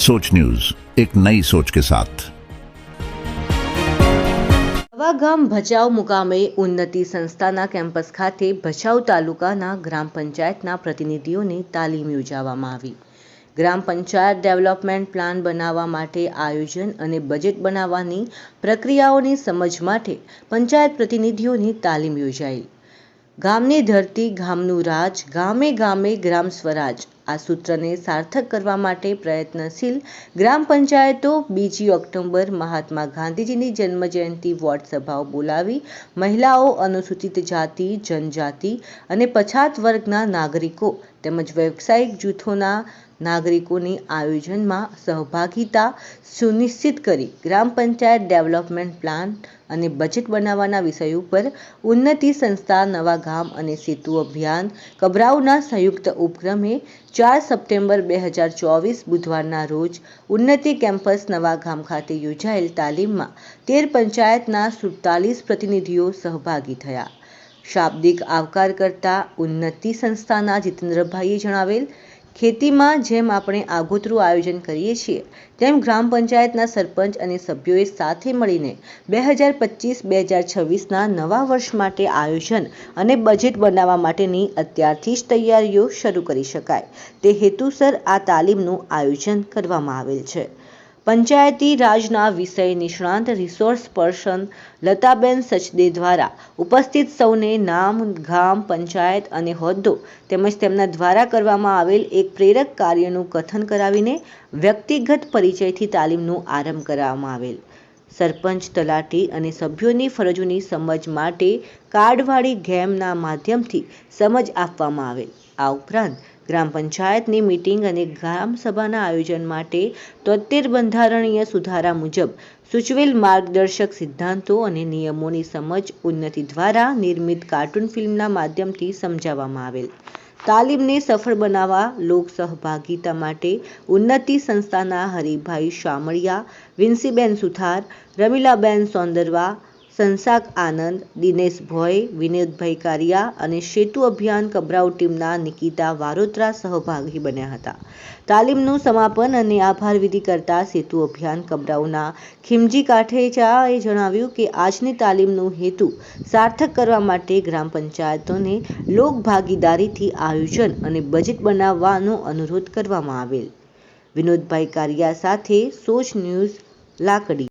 सोच न्यूज एक नई सोच के साथ નવાગામ ભચાઉ મુકામે ઉન્નતિ સંસ્થાના કેમ્પસ ખાતે ભચાઉ તાલુકાના ગ્રામ પંચાયતના પ્રતિનિધિઓની તાલીમ યોજવામાં આવી ગ્રામ પંચાયત ડેવલપમેન્ટ પ્લાન બનાવવા માટે આયોજન અને બજેટ બનાવવાની પ્રક્રિયાઓની સમજ માટે પંચાયત પ્રતિનિધિઓની તાલીમ યોજાઈ ગામની ધરતી ગામનું રાજ ગામે ગામે ગ્રામ સ્વરાજ આ સૂત્રને સાર્થક કરવા માટે પ્રયત્નશીલ ગ્રામ પંચાયતો બીજી ઓક્ટોબર મહાત્મા ગાંધીજીની જન્મજયંતિ વોર્ડ સભાઓ બોલાવી, મહિલાઓ અનુસૂચિત જાતિ, જનજાતિ અને પછાત વર્ગના નાગરિકો તેમજ વ્યવસાયિક જૂથોના નાગરિકોની આયોજનમાં સહભાગિતા સુનિશ્ચિત કરી ગ્રામ પંચાયત ડેવલપમેન્ટ પ્લાન અને બજેટ બનાવવાના વિષય ઉપર ઉન્નતિ સંસ્થા, નવા ગામ અને સેતુ અભિયાન કબરાઉના સંયુક્ત ઉપક્રમે ચાર સપ્ટેમ્બર બે હજાર ચોવીસ બુધવારના રોજ ઉન્નતિ કેમ્પસ નવા ગામ ખાતે યોજાયેલ તાલીમમાં તેર પંચાયતના સુડતાલીસ પ્રતિનિધિઓ સહભાગી થયા. શાબ્દિક આવકાર કરતા ઉન્નતિ સંસ્થાના જીતેન્દ્રભાઈએ જણાવેલ, ખેતીમાં જેમ આપણે આગોતરું આયોજન કરીએ છીએ, તેમ ગ્રામ પંચાયતના સરપંચ અને સભ્યોએ સાથે મળીને બે હજાર પચીસ બે હજાર છવ્વીસના નવા વર્ષ માટે આયોજન અને બજેટ બનાવવા માટેની અત્યારથી જ તૈયારીઓ શરૂ કરી શકાય. તે હેતુસર આ તાલીમનું આયોજન કરવામાં આવેલ છે. પંચાયતી રાજના વિષય નિષ્ણાંત રિસોર્સ પર્સન લતાબેન સચદે દ્વારા ઉપસ્થિત સૌને નામ, ગામ, પંચાયત અને હોદ્દો તેમજ તેમના દ્વારા કરવામાં આવેલ એક પ્રેરક કાર્યનું કથન કરાવીને વ્યક્તિગત પરિચયથી તાલીમનો આરંભ કરાવવામાં આવેલ. સરપંચ તલાટી અને સભ્યોની ફરજોની સમજ માટે કાર્ડવાળી ગેમના માધ્યમથી સમજ આપવામાં આવેલ. આ ઉપરાંત ગ્રામ પંચાયતની મીટિંગ અને ગ્રામ સભાના આયોજન માટે તોતેર બંધારણીય સુધારા મુજબ સૂચવેલ માર્ગદર્શક સિદ્ધાંતો અને નિયમોની સમજ ઉન્નતિ દ્વારા નિર્મિત કાર્ટૂન ફિલ્મના માધ્યમથી સમજાવવામાં આવેલ. તાલીમને સફળ બનાવવા, લોક સહભાગિતા માટે ઉન્નતિ સંસ્થાના હરિભાઈ શામળિયા, વિન્સીબેન સુથાર, રમીલાબેન સોંદરવા સંસાક આનંદ, દિનેશ ભોય વિનોદભાઈ કારિયા અને સેતુ અભિયાન કબરાઉ ટીમના નિકિતા વારોત્રા સહભાગી બન્યા હતા. તાલીમનું સમાપન અને આભાર વિધિ કરતા સેતુ અભિયાન કબરાઉના ખીમજી કાઠેચાએ જણાવ્યું કે આજની તાલીમનો હેતુ સાર્થક કરવા માટે ગ્રામ પંચાયતોને લોકભાગીદારીથી આયોજન અને બજેટ બનાવવાનો અનુરોધ કરવામાં આવેલ. વિનોદભાઈ કારિયા સાથે સોચ ન્યૂઝ લાકડી.